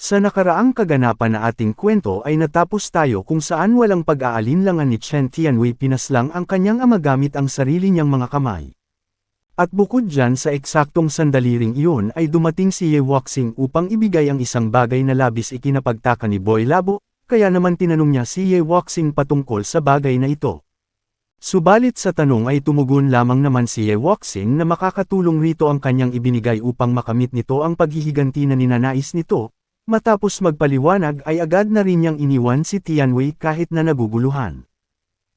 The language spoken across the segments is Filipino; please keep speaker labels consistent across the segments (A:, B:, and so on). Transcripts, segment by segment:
A: Sa nakaraang kaganapan na ating kwento ay natapos tayo kung saan walang pag-aalinlangan ni Chen Tianwei pinaslang ang kanyang ama gamit ang sarili niyang mga kamay. At bukod dyan sa eksaktong sandali iyon ay dumating si Ye Wuxing upang ibigay ang isang bagay na labis ikinapagtaka ni Boy Labo, kaya naman tinanong niya si Ye Wuxing patungkol sa bagay na ito. Subalit sa tanong ay tumugon lamang naman si Ye Wuxing na makakatulong rito ang kanyang ibinigay upang makamit nito ang paghihiganti na ninanais nito, Matapos magpaliwanag ay agad na rin niyang iniwan si Tianwei kahit na naguguluhan.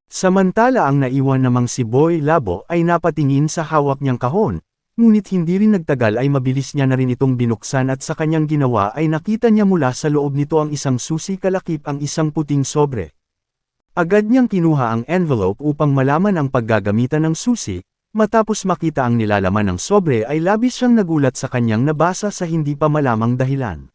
A: Samantala ang naiwan namang si Boy Labo ay napatingin sa hawak niyang kahon, ngunit hindi rin nagtagal ay mabilis niya na rin itong binuksan at sa kanyang ginawa ay nakita niya mula sa loob nito ang isang susi kalakip ang isang puting sobre. Agad niyang kinuha ang envelope upang malaman ang paggagamitan ng susi, matapos makita ang nilalaman ng sobre ay labis siyang nagulat sa kanyang nabasa sa hindi pa malamang dahilan.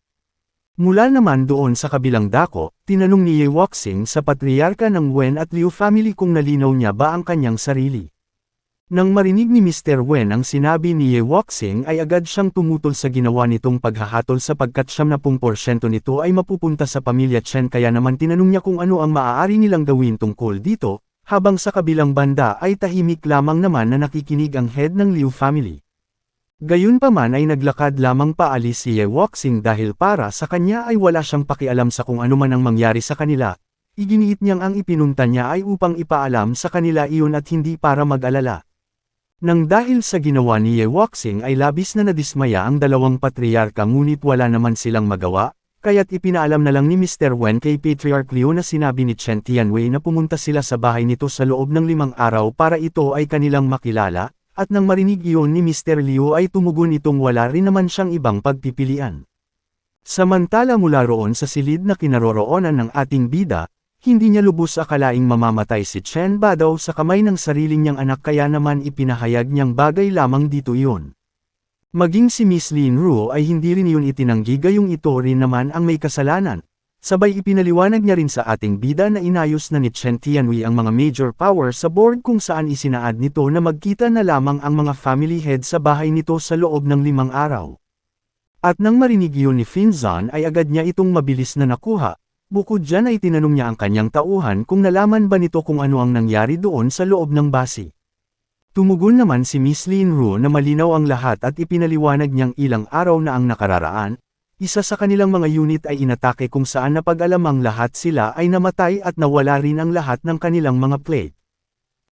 A: Mula naman doon sa kabilang dako, tinanong ni Ye Wuxing sa patriarka ng Wen at Liu family kung nalinaw niya ba ang kanyang sarili. Nang marinig ni Mr. Wen ang sinabi ni Ye Wuxing ay agad siyang tumutol sa ginawa nitong paghahatol sapagkat 70% nito ay mapupunta sa pamilya Chen kaya naman tinanong niya kung ano ang maaari nilang gawin tungkol dito, habang sa kabilang banda ay tahimik lamang naman na nakikinig ang head ng Liu family. Gayunpaman ay naglakad lamang paalis si Ye Wuxing dahil para sa kanya ay wala siyang pakialam sa kung ano man ang mangyari sa kanila, iginiit niyang ang ipinunta niya ay upang ipaalam sa kanila iyon at hindi para mag-alala. Nang dahil sa ginawa ni Ye Wuxing ay labis na nadismaya ang dalawang patriarka ngunit wala naman silang magawa, kaya't ipinaalam na lang ni Mr. Wen kay Patriarch Liu na sinabi ni Chen Tianwei na pumunta sila sa bahay nito sa loob ng limang araw para ito ay kanilang makilala, at nang marinig iyon ni Mr. Liu ay tumugon itong wala rin naman siyang ibang pagpipilian. Samantala mula roon sa silid na kinaroroonan ng ating bida, hindi niya lubos akalaing mamamatay si Chen Badaw sa kamay ng sarili niyang anak kaya naman ipinahayag niyang bagay lamang dito iyon. Maging si Miss Lin Ru ay hindi rin iyon itinanggi gayong ito rin naman ang may kasalanan, Sabay ipinaliwanag niya rin sa ating bida na inayos na ni Chen Tianwei ang mga major power sa board kung saan isinaad nito na magkita na lamang ang mga family head sa bahay nito sa loob ng limang araw. At nang marinig yun ni Finzan ay agad niya itong mabilis na nakuha, bukod dyan ay tinanong niya ang kanyang tauhan kung nalaman ba nito kung ano ang nangyari doon sa loob ng basi. Tumugon naman si Miss Lin Ru na malinaw ang lahat at ipinaliwanag niyang ilang araw na ang nakararaan, isa sa kanilang mga unit ay inatake kung saan napag-alamang lahat sila ay namatay at nawala rin ang lahat ng kanilang mga plate.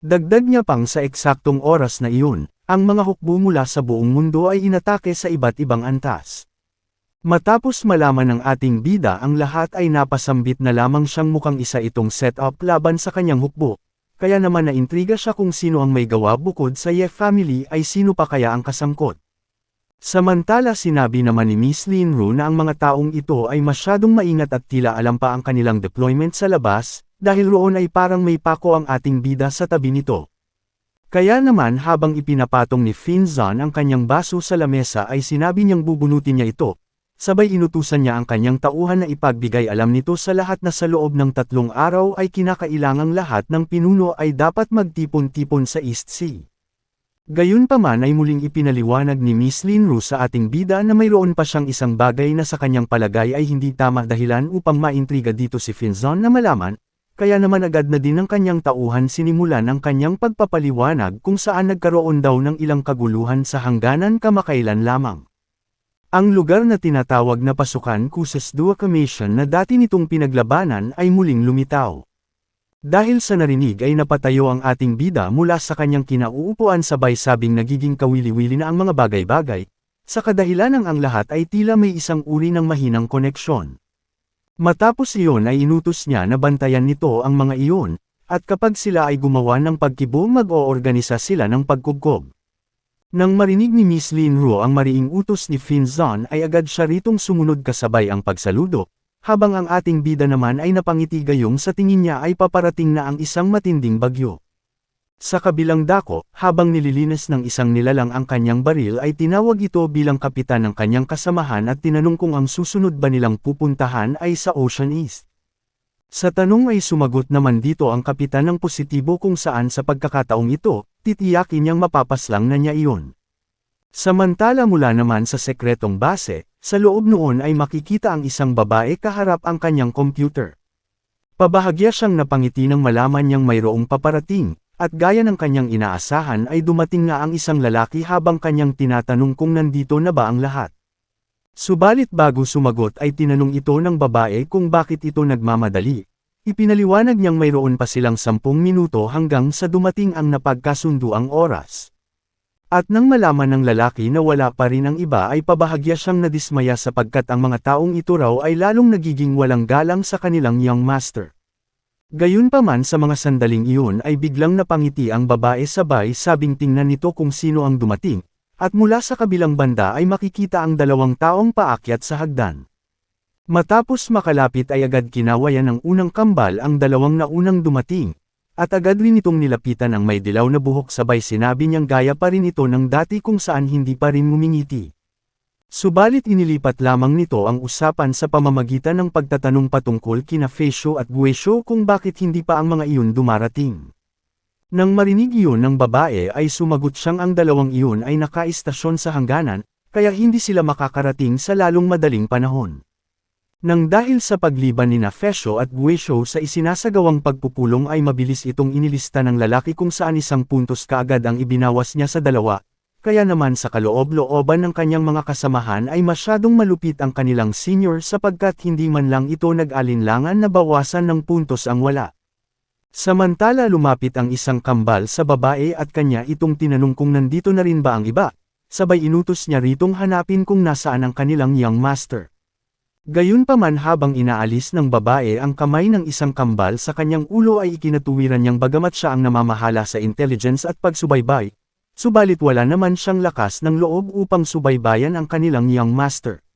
A: Dagdag niya pang sa eksaktong oras na iyon, ang mga hukbo mula sa buong mundo ay inatake sa iba't ibang antas. Matapos malaman ng ating bida ang lahat ay napasambit na lamang siyang mukhang isa itong setup laban sa kanyang hukbo, kaya naman naintriga siya kung sino ang may gawa bukod sa Ye family ay sino pa kaya ang kasangkot. Samantala sinabi naman ni Miss Lin Ru na ang mga taong ito ay masyadong maingat at tila alam pa ang kanilang deployment sa labas, dahil roon ay parang may pako ang ating bida sa tabi nito. Kaya naman habang ipinapatong ni Finzan ang kanyang baso sa lamesa ay sinabi niyang bubunutin niya ito, sabay inutusan niya ang kanyang tauhan na ipagbigay alam nito sa lahat na sa loob ng tatlong araw ay kinakailangang lahat ng pinuno ay dapat magtipon-tipon sa East Sea. Gayunpaman ay muling ipinaliwanag ni Miss Lin Ru sa ating bida na mayroon pa siyang isang bagay na sa kanyang palagay ay hindi tama dahilan upang maintriga dito si Finzon na malaman, kaya naman agad na din ng kanyang tauhan sinimulan ang kanyang pagpapaliwanag kung saan nagkaroon daw ng ilang kaguluhan sa hangganan kamakailan lamang. Ang lugar na tinatawag na pasukan Kusas Dua Commission na dati nitong pinaglabanan ay muling lumitaw. Dahil sa narinig ay napatayo ang ating bida mula sa kanyang kinauupuan sabay sabing nagiging kawili-wili na ang mga bagay-bagay, sa kadahilan ng ang lahat ay tila may isang uri ng mahinang koneksyon. Matapos iyon ay inutos niya na bantayan nito ang mga iyon, at kapag sila ay gumawa ng pagkibo mag-oorganisa sila ng pagkugkob. Nang marinig ni Miss Lin Ruo ang mariing utos ni Fin Zon ay agad siya ritong sumunod kasabay ang pagsaludo, habang ang ating bida naman ay napangiti gayong sa tingin niya ay paparating na ang isang matinding bagyo. Sa kabilang dako, habang nililinis ng isang nilalang ang kanyang baril ay tinawag ito bilang kapitan ng kanyang kasamahan at tinanong kung ang susunod ba nilang pupuntahan ay sa Ocean East. Sa tanong ay sumagot naman dito ang kapitan ng positibo kung saan sa pagkakataong ito, titiyakin niyang mapapaslang na niya iyon. Samantala mula naman sa sekretong base, sa loob noon ay makikita ang isang babae kaharap ang kanyang computer. Pabahagya siyang napangiti nang malaman niyang mayroong paparating, at gaya ng kanyang inaasahan ay dumating nga ang isang lalaki habang kanyang tinatanong kung nandito na ba ang lahat. Subalit bago sumagot ay tinanong ito ng babae kung bakit ito nagmamadali. Ipinaliwanag niyang mayroon pa silang sampung minuto hanggang sa dumating ang napagkasunduang oras. At nang malaman ng lalaki na wala pa rin ang iba ay pabahagya siyang nadismaya sapagkat ang mga taong ito raw ay lalong nagiging walang galang sa kanilang young master. Gayunpaman sa mga sandaling iyon ay biglang napangiti ang babae sabay sabing tingnan nito kung sino ang dumating, at mula sa kabilang banda ay makikita ang dalawang taong paakyat sa hagdan. Matapos makalapit ay agad kinawayan ng unang kambal ang dalawang naunang dumating, at agad rin itong nilapitan ang may dilaw na buhok sabay sinabi niyang gaya pa rin ito ng dati kung saan hindi pa rin mumingiti. Subalit inilipat lamang nito ang usapan sa pamamagitan ng pagtatanong patungkol kina Fesio at Guesio kung bakit hindi pa ang mga iyon dumarating. Nang marinig iyon ng babae ay sumagot siyang ang dalawang iyon ay nakaistasyon sa hangganan, kaya hindi sila makakarating sa lalong madaling panahon. Nang dahil sa pagliban ni Nafesio at Guesio sa isinasagawang pagpupulong ay mabilis itong inilista ng lalaki kung saan isang puntos kaagad ang ibinawas niya sa dalawa, kaya naman sa kaloob-looban ng kanyang mga kasamahan ay masyadong malupit ang kanilang senior sapagkat hindi man lang ito nag-alinlangan na bawasan ng puntos ang wala. Samantala lumapit ang isang kambal sa babae at kanya itong tinanong kung nandito na rin ba ang iba, sabay inutos niya ritong hanapin kung nasaan ang kanilang young master. Gayunpaman habang inaalis ng babae ang kamay ng isang kambal sa kanyang ulo ay ikinatuwiran niyang bagamat siya ang namamahala sa intelligence at pagsubaybay, subalit wala naman siyang lakas ng loob upang subaybayan ang kanilang young master.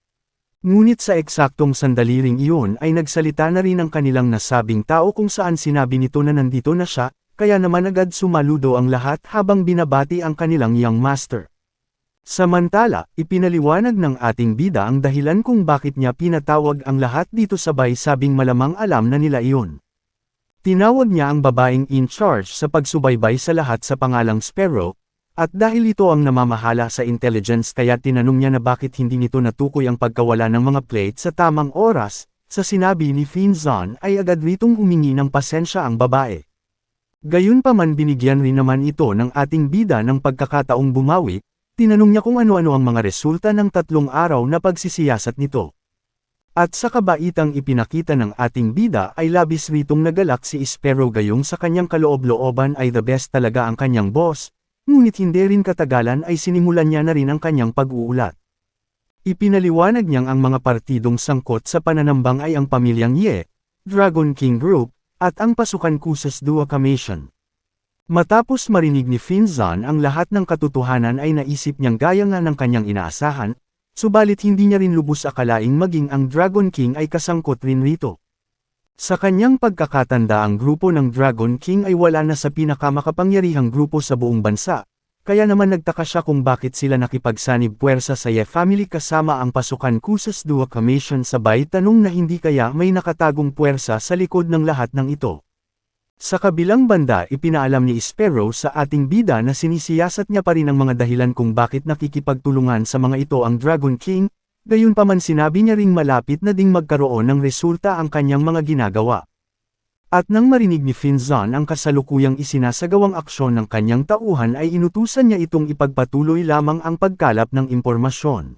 A: Ngunit sa eksaktong sandali ring iyon ay nagsalita na rin ang kanilang nasabing tao kung saan sinabi nito na nandito na siya, kaya naman agad sumaludo ang lahat habang binabati ang kanilang young master. Samantala, ipinaliwanag ng ating bida ang dahilan kung bakit niya pinatawag ang lahat dito sabay sabing malamang alam na nila iyon. Tinawag niya ang babaeng in charge sa pagsubaybay sa lahat sa pangalang Sparrow, at dahil ito ang namamahala sa intelligence kaya tinanong niya na bakit hindi nito natukoy ang pagkawala ng mga plate sa tamang oras, sa sinabi ni Finzon ay agad ritong humingi ng pasensya ang babae. Gayunpaman binigyan rin naman ito ng ating bida ng pagkakataong bumawi, Tinanong niya kung ano-ano ang mga resulta ng tatlong araw na pagsisiyasat nito. At sa kabaitang ipinakita ng ating bida ay labis ritong nagalak si Espero gayong sa kanyang kaloob-looban ay the best talaga ang kanyang boss, ngunit hindi rin katagalan ay sinimulan niya na rin ang kanyang pag-uulat. Ipinaliwanag niyang ang mga partidong sangkot sa pananambang ay ang pamilyang Ye, Dragon King Group, at ang pasukan Kusas Dua Commission. Matapos marinig ni Finzon ang lahat ng katotohanan ay naisip niyang gaya nga ng kanyang inaasahan, subalit hindi niya rin lubos akalaing maging ang Dragon King ay kasangkot rin rito. Sa kanyang pagkakatanda ang grupo ng Dragon King ay wala na sa pinakamakapangyarihang grupo sa buong bansa, kaya naman nagtaka siya kung bakit sila nakipagsanib puwersa sa Ye family kasama ang pasukan Kusas Dua Commission sabay tanong na hindi kaya may nakatagong puwersa sa likod ng lahat ng ito. Sa kabilang banda ipinaalam ni Sparrow sa ating bida na sinisiyasat niya pa rin ang mga dahilan kung bakit nakikipagtulungan sa mga ito ang Dragon King, gayunpaman sinabi niya ring malapit na ding magkaroon ng resulta ang kanyang mga ginagawa. At nang marinig ni Finzon ang kasalukuyang isinasagawang aksyon ng kanyang tauhan ay inutusan niya itong ipagpatuloy lamang ang pagkalap ng impormasyon.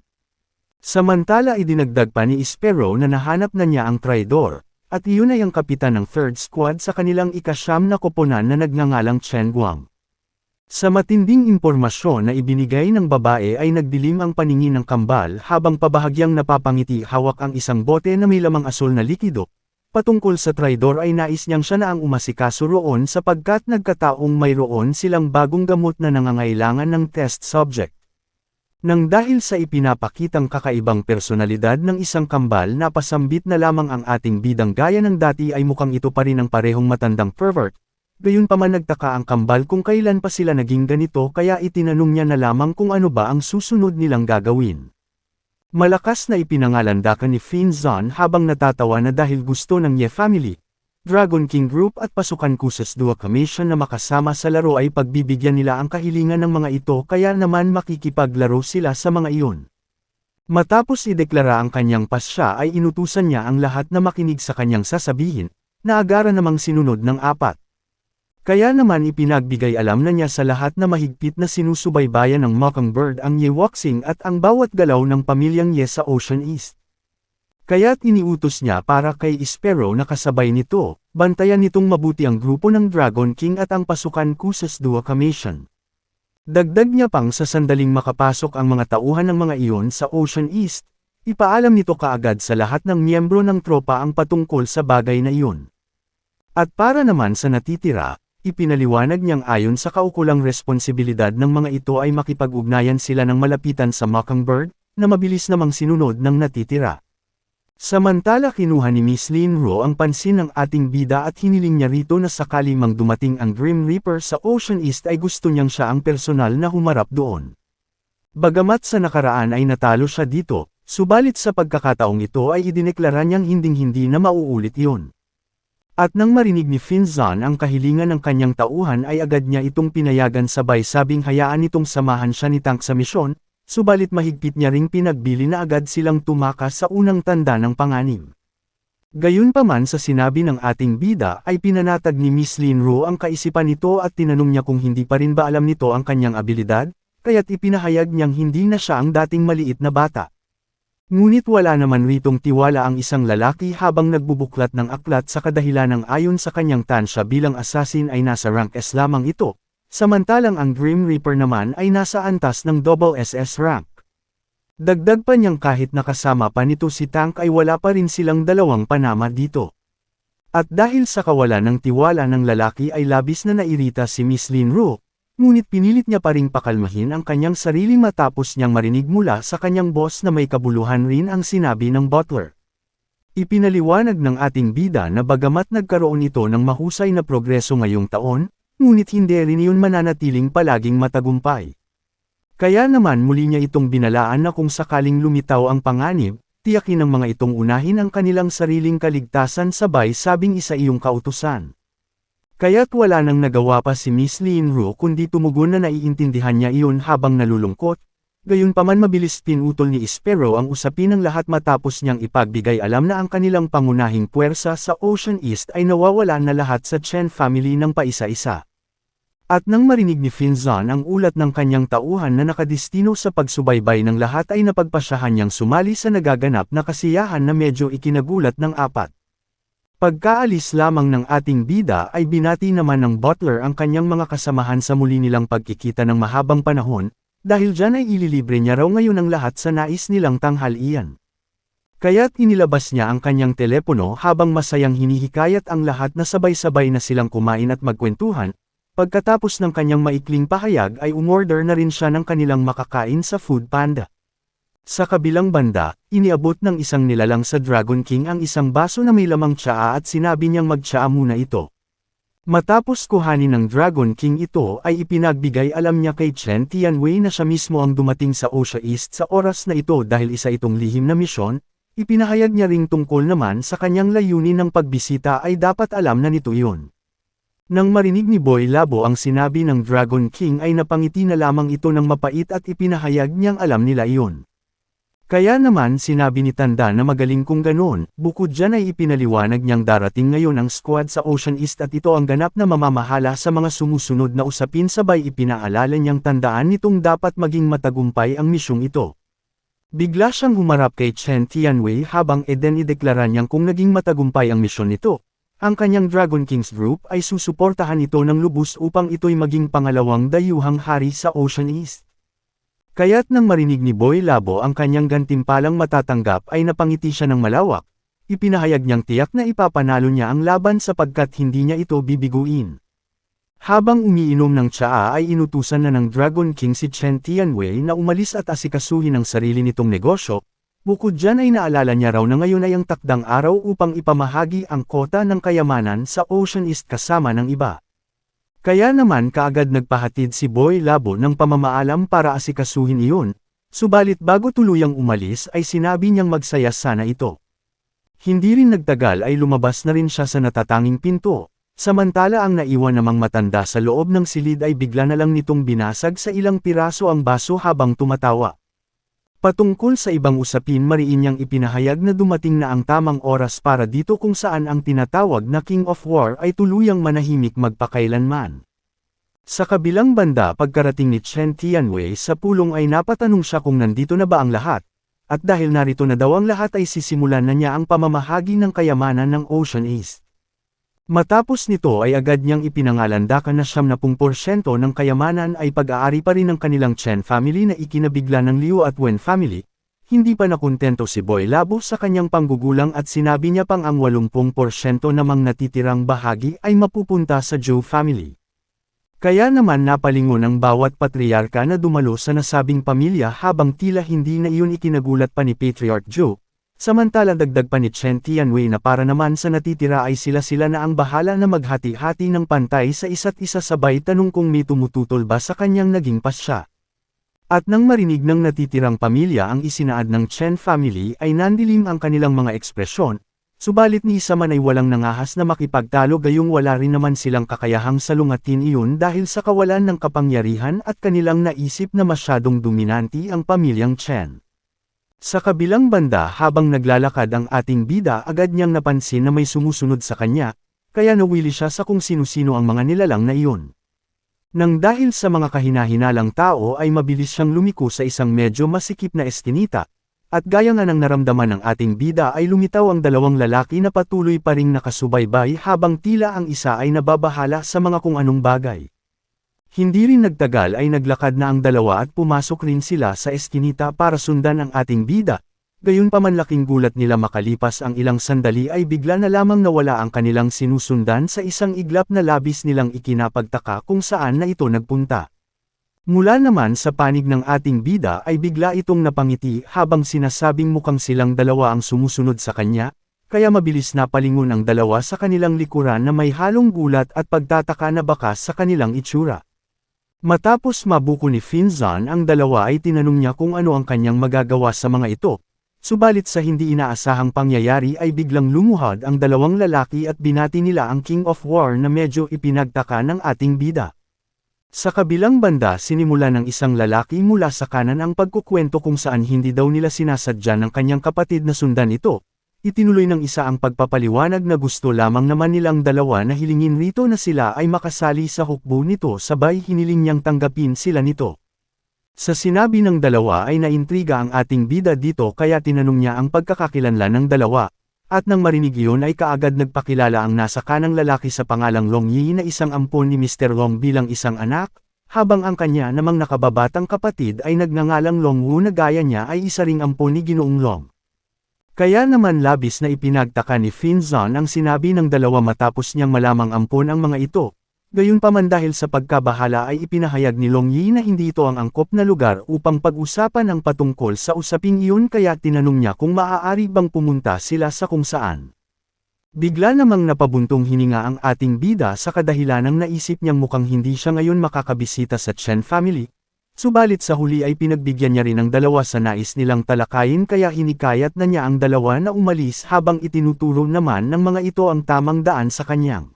A: Samantala idinagdag pa ni Sparrow na nahanap na niya ang traidor, at iyon ay ang kapitan ng 3rd Squad sa kanilang ikasyam na koponan na nagngangalang Chen Guang. Sa matinding impormasyon na ibinigay ng babae ay nagdilim ang paningin ng kambal habang pabahagyang napapangiti hawak ang isang bote na may lamang asol na likido. Patungkol sa traidor ay nais niyang siya na ang umasikaso roon sapagkat nagkataong mayroon silang bagong gamot na nangangailangan ng test subject. Nang dahil sa ipinapakitang kakaibang personalidad ng isang kambal na pasambit na lamang ang ating bidang gaya ng dati ay mukhang ito pa rin ang parehong matandang pervert, gayon pa man nagtaka ang kambal kung kailan pa sila naging ganito kaya itinanong niya na lamang kung ano ba ang susunod nilang gagawin. Malakas na ipinangalandakan ni Finzon habang natatawa na dahil gusto ng Ye family, Dragon King Group at pasukan Kusas Dua Commission na makasama sa laro ay pagbibigyan nila ang kahilingan ng mga ito kaya naman makikipaglaro sila sa mga iyon. Matapos ideklara ang kanyang pasya ay inutusan niya ang lahat na makinig sa kanyang sasabihin, na agara namang sinunod ng apat. Kaya naman ipinagbigay alam na niya sa lahat na mahigpit na sinusubaybayan ng Mockingbird ang Yewoxing at ang bawat galaw ng pamilyang Ye sa Ocean East. Kaya't iniutos niya para kay Sparrow na kasabay nito, bantayan nitong mabuti ang grupo ng Dragon King at ang pasukan Kusas Dua Commission. Dagdag niya pang sa sandaling makapasok ang mga tauhan ng mga iyon sa Ocean East, ipaalam nito kaagad sa lahat ng miyembro ng tropa ang patungkol sa bagay na iyon. At para naman sa natitira, ipinaliwanag niyang ayon sa kaukulang responsibilidad ng mga ito ay makipag-ugnayan sila ng malapitan sa Mockingbird, na mabilis namang sinunod ng natitira. Samantala kinuha ni Miss Lin Ro ang pansin ng ating bida at hiniling niya rito na sakali mang dumating ang Grim Reaper sa Ocean East ay gusto niyang siya ang personal na humarap doon. Bagamat sa nakaraan ay natalo siya dito, subalit sa pagkakataong ito ay idineklara niyang hinding-hindi na mauulit iyon. At nang marinig ni Finzan ang kahilingan ng kanyang tauhan ay agad niya itong pinayagan sabay sabing hayaan itong samahan siya ni Tank sa misyon, subalit mahigpit niya ring pinagbili na agad silang tumakas sa unang tanda ng panganib. Gayunpaman sa sinabi ng ating bida ay pinanatag ni Miss Lin Ro ang kaisipan nito at tinanong niya kung hindi pa rin ba alam nito ang kanyang abilidad, kaya't ipinahayag niyang hindi na siya ang dating maliit na bata. Ngunit wala naman ritong tiwala ang isang lalaki habang nagbubuklat ng aklat sa kadahilan ng ayon sa kanyang tansya bilang assassin ay nasa rank S lamang ito, Samantalang ang Grim Reaper naman ay nasa antas ng double SS rank. Dagdag pa niyang kahit nakasama pa nito si Tank ay wala pa rin silang dalawang panama dito. At dahil sa kawalan ng tiwala ng lalaki ay labis na nairita si Miss Lin Ru, ngunit pinilit niya pa ring pakalmahin ang kanyang sarili matapos niyang marinig mula sa kanyang boss na may kabuluhan rin ang sinabi ng butler. Ipinaliwanag ng ating bida na bagamat nagkaroon ito ng mahusay na progreso ngayong taon, ngunit hindi rin iyon mananatiling palaging matagumpay. Kaya naman muli niya itong binalaan na kung sakaling lumitaw ang panganib, tiyakin ng mga itong unahin ang kanilang sariling kaligtasan sabay sabing isa iyong kautusan. Kaya't wala nang nagawa pa si Miss Lin Ru kundi tumugon na naiintindihan niya iyon habang nalulungkot, Gayunpaman mabilis pinutol ni Sparrow ang usapin ng lahat matapos niyang ipagbigay alam na ang kanilang pangunahing puwersa sa Ocean East ay nawawala na lahat sa Chen family ng paisa-isa. At nang marinig ni Finzan ang ulat ng kanyang tauhan na nakadistino sa pagsubaybay ng lahat ay napagpasyahan niyang sumali sa nagaganap na kasiyahan na medyo ikinagulat ng apat. Pagkaalis lamang ng ating bida ay binati naman ng butler ang kanyang mga kasamahan sa muli nilang pagkikita ng mahabang panahon, dahil dyan ay ililibre niya raw ngayon ang lahat sa nais nilang tanghalian. Kaya't inilabas niya ang kanyang telepono habang masayang hinihikayat ang lahat na sabay-sabay na silang kumain at magkwentuhan, Pagkatapos ng kanyang maikling pahayag ay umorder na rin siya ng kanilang makakain sa Food Panda. Sa kabilang banda, iniabot ng isang nilalang sa Dragon King ang isang baso na may lamang tsaa at sinabi niyang magtsaa muna ito. Matapos kuhanin ng Dragon King ito ay ipinagbigay alam niya kay Chen Tianwei na siya mismo ang dumating sa Osha East sa oras na ito dahil isa itong lihim na misyon, ipinahayag niya ring tungkol naman sa kanyang layunin ng pagbisita ay dapat alam na nito iyon. Nang marinig ni Boy Labo ang sinabi ng Dragon King ay napangiti na lamang ito ng mapait at ipinahayag niyang alam nila iyon. Kaya naman sinabi ni Tanda na magaling kung ganoon, bukod dyan ay ipinaliwanag niyang darating ngayon ang squad sa Ocean East at ito ang ganap na mamamahala sa mga sumusunod na usapin sabay ipinaalala niyang tandaan nitong dapat maging matagumpay ang misyong ito. Bigla siyang humarap kay Chen Tianwei habang Eden ideklara niyang kung naging matagumpay ang misyon nito, ang kanyang Dragon Kings Group ay susuportahan ito ng lubos upang ito'y maging pangalawang dayuhang hari sa Ocean East. Kaya't nang marinig ni Boy Labo ang kanyang gantimpalang matatanggap ay napangiti siya ng malawak, ipinahayag niyang tiyak na ipapanalo niya ang laban sapagkat hindi niya ito bibiguin. Habang umiinom ng tsaa ay inutusan na ng Dragon King si Chen Tianwei na umalis at asikasuhin ang sarili nitong negosyo, Bukod dyan ay naalala niya raw na ngayon ay ang takdang araw upang ipamahagi ang kota ng kayamanan sa Ocean East kasama ng iba. Kaya naman kaagad nagpahatid si Boy Labo ng pamamaalam para asikasuhin iyon, subalit bago tuluyang umalis ay sinabi niyang magsaya sana ito. Hindi rin nagtagal ay lumabas na rin siya sa natatanging pinto, samantala ang naiwan namang matanda sa loob ng silid ay bigla na lang nitong binasag sa ilang piraso ang baso habang tumatawa. Patungkol sa ibang usapin mariin niyang ipinahayag na dumating na ang tamang oras para dito kung saan ang tinatawag na King of War ay tuluyang manahimik magpakailanman. Sa kabilang banda pagkarating ni Chen Tianwei sa pulong ay napatanong siya kung nandito na ba ang lahat, at dahil narito na daw ang lahat ay sisimulan na niya ang pamamahagi ng kayamanan ng Ocean East. Matapos nito ay agad niyang ipinangalandakan na 70% ng kayamanan ay pag-aari pa rin ng kanilang Chen family na ikinabigla ng Liu at Wen family. Hindi pa nakontento si Boy Labo sa kanyang panggugulang at sinabi niya pang ang 80% namang natitirang bahagi ay mapupunta sa Zhou family. Kaya naman napalingon ang bawat patriarka na dumalo sa nasabing pamilya habang tila hindi na iyon ikinagulat pa ni Patriarch Zhou, Samantala dagdag pa ni Chen Tianwei na para naman sa natitira ay sila-sila na ang bahala na maghati-hati ng pantay sa isa't isa sabay tanong kung may tumututol ba sa kanyang naging pasya. At nang marinig ng natitirang pamilya ang isinaad ng Chen family ay nandilim ang kanilang mga ekspresyon, subalit ni isa man ay walang nangahas na makipagtalo gayong wala rin naman silang kakayahang salungatin iyon dahil sa kawalan ng kapangyarihan at kanilang naisip na masyadong dominanti ang pamilyang Chen. Sa kabilang banda habang naglalakad ang ating bida agad niyang napansin na may sumusunod sa kanya, kaya nawili siya sa kung sino-sino ang mga nilalang na iyon. Nang dahil sa mga kahinahinalang tao ay mabilis siyang lumiko sa isang medyo masikip na eskinita, at gaya nga ng naramdaman ng ating bida ay lumitaw ang dalawang lalaki na patuloy pa ring nakasubaybay habang tila ang isa ay nababahala sa mga kung anong bagay. Hindi rin nagtagal ay naglakad na ang dalawa at pumasok rin sila sa eskinita para sundan ang ating bida. Gayon pa man laking gulat nila makalipas ang ilang sandali ay bigla na lamang nawala ang kanilang sinusundan sa isang iglap na labis nilang ikinapagtaka kung saan na ito nagpunta. Mula naman sa panig ng ating bida ay bigla itong napangiti habang sinasabing mukhang silang dalawa ang sumusunod sa kanya, kaya mabilis na palingon ang dalawa sa kanilang likuran na may halong gulat at pagtataka na bakas sa kanilang itsura. Matapos mabuko ni Finzan ang dalawa ay tinanong niya kung ano ang kanyang magagawa sa mga ito. Subalit sa hindi inaasahang pangyayari ay biglang lumuhad ang dalawang lalaki at binati nila ang King of War na medyo ipinagtaka ng ating bida. Sa kabilang banda sinimula ng isang lalaki mula sa kanan ang pagkukwento kung saan hindi daw nila sinasadya ng kanyang kapatid na sundan ito, Itinuloy ng isa ang pagpapaliwanag na gusto lamang naman nilang dalawa na hilingin rito na sila ay makasali sa hukbo nito sabay hiniling niyang tanggapin sila nito. Sa sinabi ng dalawa ay naintriga ang ating bida dito kaya tinanong niya ang pagkakakilanlan ng dalawa, at nang marinig iyon ay kaagad nagpakilala ang nasa kanang lalaki sa pangalang Long Yi na isang ampon ni Mr. Long bilang isang anak, habang ang kanya namang nakababatang kapatid ay nagngangalang Long Wu na gaya niya ay isa ring ampon ni Ginoong Long. Kaya naman labis na ipinagtaka ni Finzon ang sinabi ng dalawa matapos niyang malamang ampon ang mga ito. Gayunpaman dahil sa pagkabahala ay ipinahayag ni Long Yi na hindi ito ang angkop na lugar upang pag-usapan ang patungkol sa usaping iyon kaya tinanong niya kung maaari bang pumunta sila sa kung saan. Bigla namang napabuntong hininga ang ating bida sa kadahilanang naisip niyang mukhang hindi siya ngayon makakabisita sa Chen family, Subalit sa huli ay pinagbigyan niya rin ng dalawa sa nais nilang talakayin kaya hinikayat na niya ang dalawa na umalis habang itinuturo naman ng mga ito ang tamang daan sa kanyang.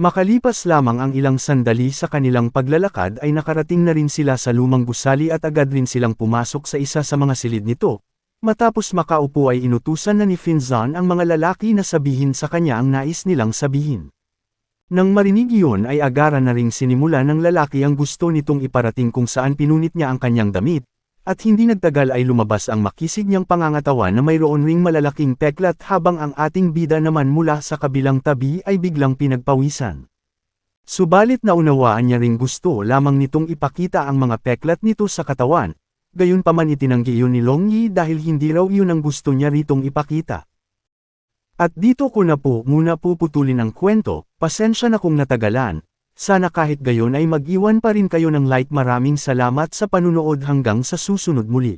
A: Makalipas lamang ang ilang sandali sa kanilang paglalakad ay nakarating na rin sila sa lumang gusali at agad rin silang pumasok sa isa sa mga silid nito. Matapos makaupo ay inutusan na ni Finzan ang mga lalaki na sabihin sa kanya ang nais nilang sabihin. Nang marinig iyon ay agara na ring sinimula ng lalaki ang gusto nitong iparating kung saan pinunit niya ang kanyang damit, at hindi nagtagal ay lumabas ang makisig niyang pangangatawan na mayroon ring malalaking peklat habang ang ating bida naman mula sa kabilang tabi ay biglang pinagpawisan. Subalit naunawaan niya ring gusto lamang nitong ipakita ang mga peklat nito sa katawan, gayon pa man itinanggi iyon ni Long Yi dahil hindi raw iyon ang gusto niya ritong ipakita. At dito ko na po muna puputulin ang kwento, pasensya na kung natagalan, sana kahit gayon ay mag-iwan pa rin kayo ng like maraming salamat sa panunood hanggang sa susunod muli.